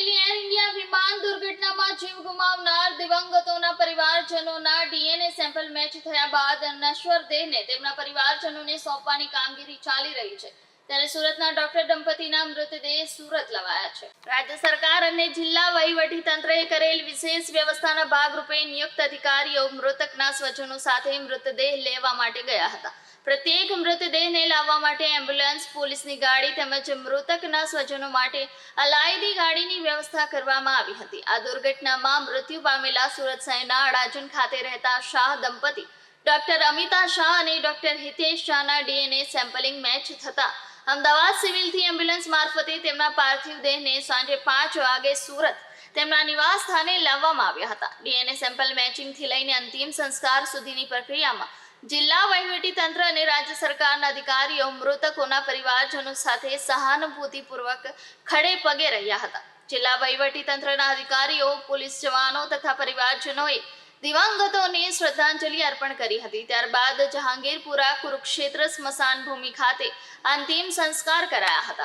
બનેલી air India વિમાન દુર્ઘટનામાં જીવ ગુમાવનાર દિવંગતોના પરિવારજનોના ડીએનએ સેમ્પલ મેચ થયા બાદ નશ્વર દેહને તેમના પરિવારજનોને સોંપવાની કામગીરી ચાલી રહી છે. ત્યારે સુરતના ડોક્ટર દંપતીના મૃતદેહ સુરત લવાયા છે. રાજ્ય સરકાર અને જિલ્લા વહીવટી તંત્રએ કરેલ વિશેષ વ્યવસ્થાના ભાગરૂપે નિયુક્ત અધિકારીઓ મૃતકના સ્વજનો સાથે મૃતદેહ લેવા માટે ગયા હતા. પ્રત્યેક મૃતદેહને લાવવા માટે એમ્બ્યુલન્સ, પોલીસની ગાડી તેમજ મૃતકના સ્વજનો માટે અલાયદી ગાડીની વ્યવસ્થા કરવામાં આવી હતી. આ દુર્ઘટનામાં મૃત્યુ પામેલા સુરત શહેરના અડાજણ ખાતે રહેતા શાહ દંપતી, ડોક્ટર અમિતા શાહ અને ડોક્ટર હિતેશ શાહના ડીએનએ સેમ્પલિંગ મેચ થતા અમદાવાદ સિવિલથી એમ્બ્યુલન્સ મારફતે તેમના પાર્થિવ દેહને સાંજે પાંચ વાગે સુરત તેમના નિવાસ સ્થાને લાવવામાં આવ્યા હતા. ડીએનએ સેમ્પલ મેચિંગથી લઈને અંતિમ સંસ્કાર સુધીની પ્રક્રિયામાં જિલ્લા વહીવટી તંત્ર અને રાજ્ય સરકારના અધિકારીઓ મૃતકોના પરિવારજનો સાથે સહાનુભૂતિપૂર્વક ખડે પગે રહ્યા હતા. જિલ્લા વહીવટી તંત્રના અધિકારીઓ, પોલીસ જવાનો તથા પરિવારજનોએ દિવંગતોને શ્રદ્ધાંજલિ અર્પણ કરી હતી. ત્યારબાદ જહાંગીરપુરા કુરુક્ષેત્ર સ્મશાન ભૂમિ ખાતે અંતિમ સંસ્કાર કરાયા હતા.